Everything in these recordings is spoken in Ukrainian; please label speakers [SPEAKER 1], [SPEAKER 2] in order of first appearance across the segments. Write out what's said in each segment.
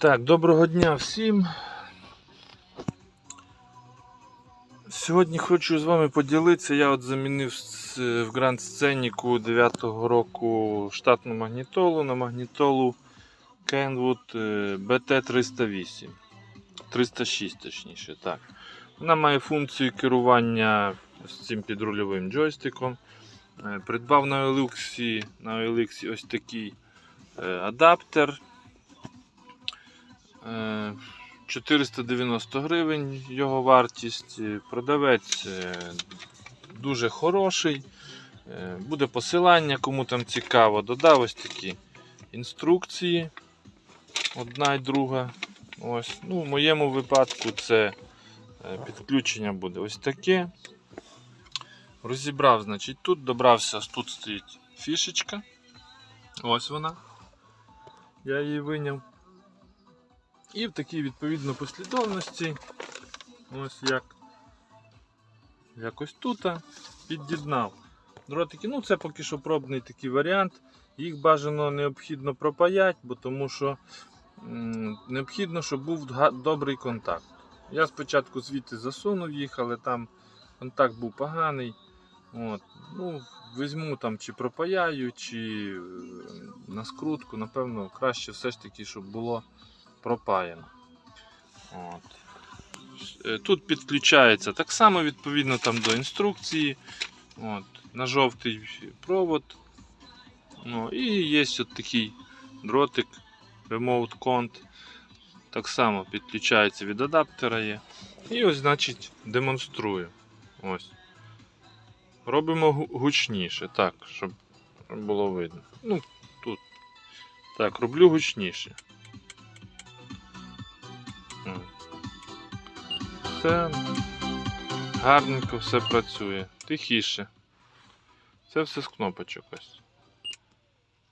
[SPEAKER 1] Так, доброго дня всім. Сьогодні хочу з вами поділитися. Я от замінив в Grand Scenic 9 року штатну магнітолу на магнітолу Kenwood е, BT308. 306 точніше. так. Вона має функцію керування з цим підрульовим джойстиком. Е, Придбав на OLX, на OLX ось такий е, адаптер. Е, 490 гривень його вартість. Е, Продавець е, дуже хороший. Е, Буде посилання, кому там цікаво. Додав ось такі інструкції. Одна і друга. Ось. Ну, в моєму випадку це е, підключення буде ось таке. Розібрав, значить, тут добрався, тут стоїть фішечка. Ось вона. Я її виняв. І в такій відповідно послідовності, ось як якось тут під'єднав. Дротики, ну це поки що пробний такий варіант. Їх бажано необхідно пропаять, бо тому що необхідно, щоб був добрий контакт. Я спочатку звідти засунув їх, але там контакт був поганий. От. Ну, Візьму там чи пропаяю, чи е, на скрутку, напевно, краще все ж таки, щоб було пропаяно. От. Е, Тут підключається так само відповідно там до інструкції. От. На жовтий провод. Ну, і є от такий дротик Remote Cont. Так само підключається від адаптера є. І ось, значить, демонструю. Ось. Робимо гучніше, так, щоб було видно. Ну, тут. Так, роблю гучніше. Все гарненько все працює. Тихіше. Це все з кнопочок ось.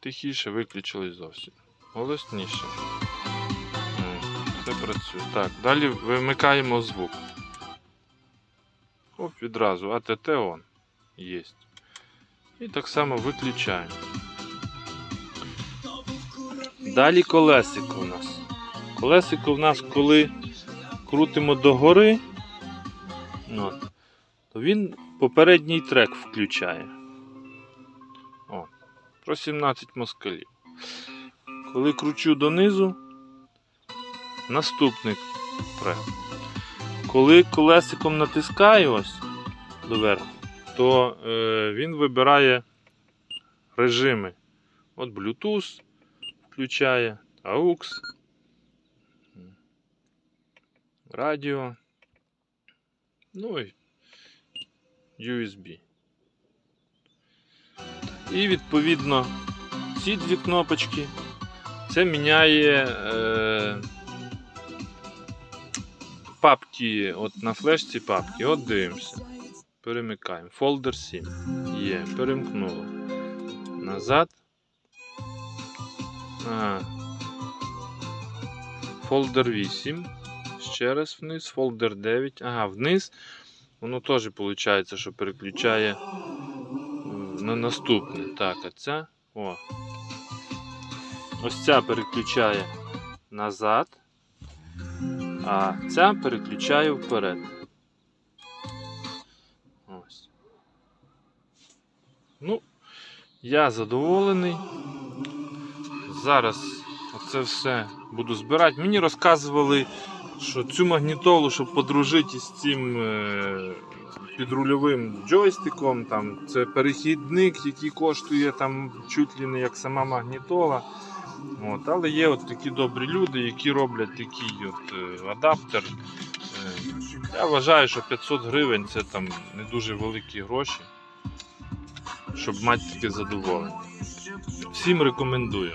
[SPEAKER 1] Тихіше виключилось зовсім. Голосніше. Все працює. Так, далі вимикаємо звук. Оп, відразу. АТТ он. Єсть. І так само виключаємо. Далі колесико у нас. Колесико в нас, коли крутимо догори, от, то він попередній трек включає. О, про 17 москалів. Коли кручу донизу, наступний трек. Коли колесиком натискаю ось доверху, то е, він вибирає режими. От Bluetooth включає, AUX, радіо, ну і USB. І відповідно ці дві кнопочки це міняє е, папки, от на флешці папки. От дивимося. Перемикаємо. Folder 7. Є, перемкнуло. Назад. Ага. Folder 8. Ще раз вниз. Folder 9. Ага, вниз. Воно теж виходить, що переключає на наступне. Так, а ця. О. Ось ця переключає назад. А ця переключає вперед. Ось. Ну, я задоволений. Зараз оце все буду збирати. Мені розказували, що цю магнітолу, щоб подружити із цим е, підрульовим джойстиком, там, це перехідник, який коштує там чуть ли не як сама магнітола. От, але є от такі добрі люди, які роблять такий от, е, адаптер. Е, я вважаю, що 500 гривень це там не дуже великі гроші, щоб мати таке задоволення. Всім рекомендую.